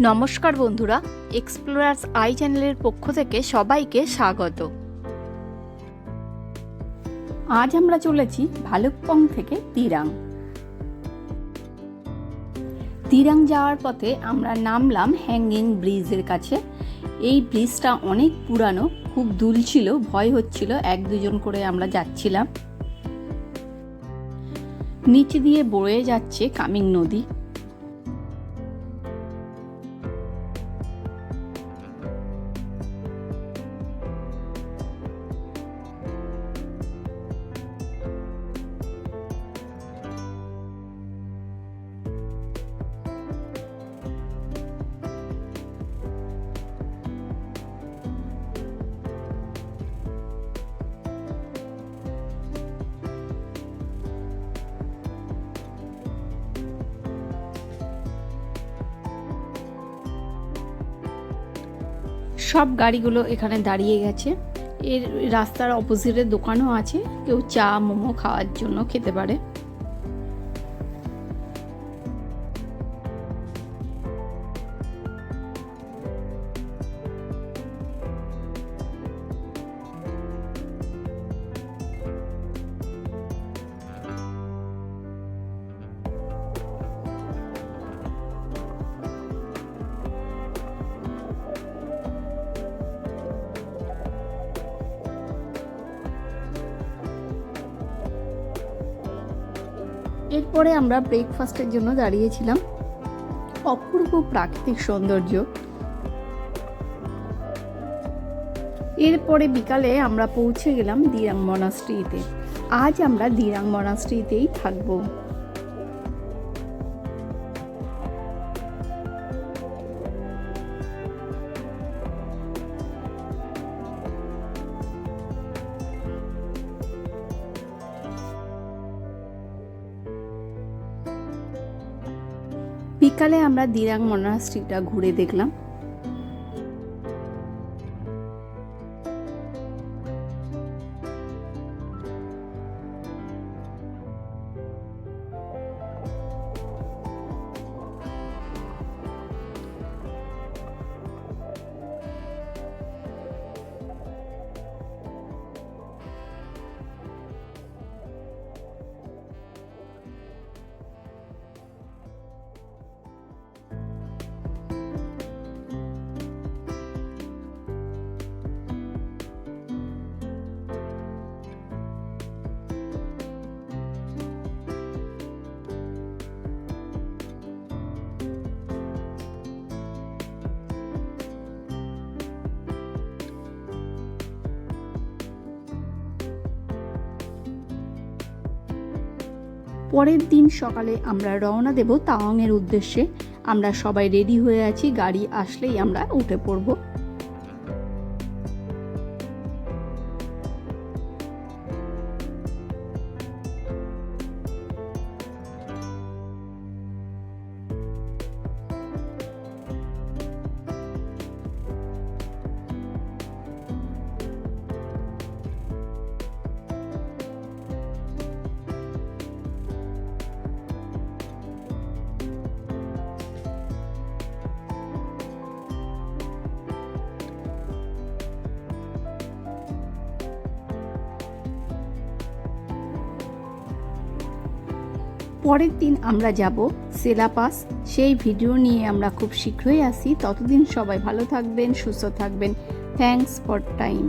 নমস্কার বন্ধুরা explorers I চ্যানেলের পক্ষ থেকে সবাইকে স্বাগত। আজ আমরা চলেছি ভালুকপং থেকে তিরাং। তিরাং যাওয়ার পথে আমরা নামলাম হ্যাঙ্গিং ব্রিজের কাছে। এই ব্রিজটা অনেক পুরানো, খুব দুল ছিল, ভয় হচ্ছিল, এক দুজন করে আমরা যাচ্ছিলাম। নিচে দিয়ে বয়ে যাচ্ছে কামিং নদী। সব গাড়িগুলো এখানে দাঁড়িয়ে গেছে। এর রাস্তার অপোজিটে দোকানও আছে। কেউ চা, মোমো খাওয়ার জন্য খেতে পারে। এরপরে আমরা ব্রেকফাস্টের জন্য দাঁড়িয়েছিলাম। অপূর্ব প্রাকৃতিক সৌন্দর্য। এরপরে বিকালে আমরা পৌঁছে গেলাম দিরাং মনাস্ট্রিতে আজ আমরা দিরাং মনাস্ট্রিতেই থাকব। বিকালে আমরা দিরাং মনাস্ট্রিটা ঘুরে দেখলাম। পরের দিন সকালে আমরা রওনা দেব তাওয়াংয়ের উদ্দেশ্যে। আমরা সবাই রেডি হয়ে আছি, গাড়ি আসলেই আমরা উঠে পড়ব। পরের দিন আমরা যাব সেলাপাস। সেই ভিডিও নিয়ে আমরা খুব শীঘ্রই আসি। ততদিন সবাই ভালো থাকবেন, সুস্থ থাকবেন। Thanks for time